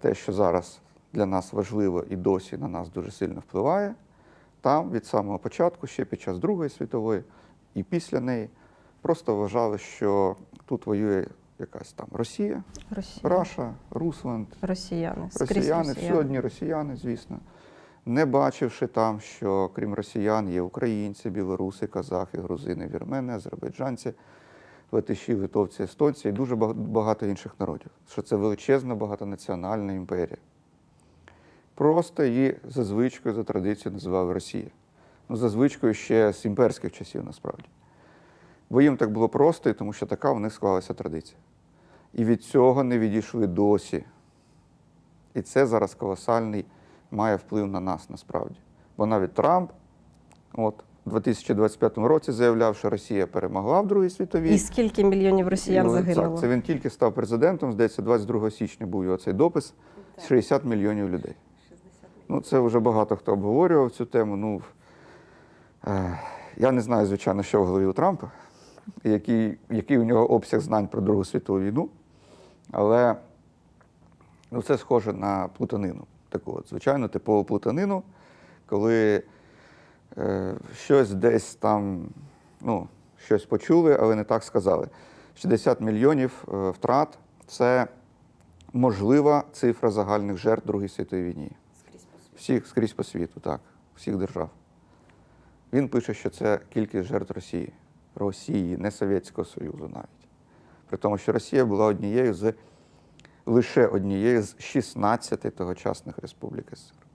те, що зараз для нас важливо і досі на нас дуже сильно впливає, там від самого початку, ще під час Другої світової і після неї, просто вважали, що тут воює якась там Росія, Росія. Раша, Русланд, Росіяни. Росіяни, всі одні росіяни, звісно. Не бачивши там, що крім росіян є українці, білоруси, казахи, грузини, вірмени, азербайджанці, латиші, литовці, естонці і дуже багато інших народів. Що це величезна багатонаціональна імперія. Просто її за звичкою, за традицією називали Росія. Ну, за звичкою ще з імперських часів насправді. Бо їм так було просто, тому що така в них склалася традиція. І від цього не відійшли досі. І це зараз колосальний має вплив на нас насправді. Бо навіть Трамп, от у 2025 році заявляв, що Росія перемогла в Другій світовій. І скільки мільйонів росіян І, загинуло? Так, це він тільки став президентом, здається, 22 січня був його цей допис. 60 мільйонів людей. Ну, це вже багато хто обговорював цю тему. Ну, е, я не знаю, звичайно, що в голові у Трампа, який, який у нього обсяг знань про Другу світову війну. Але ну, це схоже на плутанину. Таку от, звичайно, типову плутанину, коли щось десь там, ну, щось почули, але не так сказали. 60 мільйонів е, втрат це можлива цифра загальних жертв Другої світової війни. Всіх скрізь по світу, так, всіх держав. Він пише, що це кількість жертв Росії. Росії, не Совєтського Союзу навіть. При тому, що Росія була однією з лише однією з 16 тогочасних республік СР.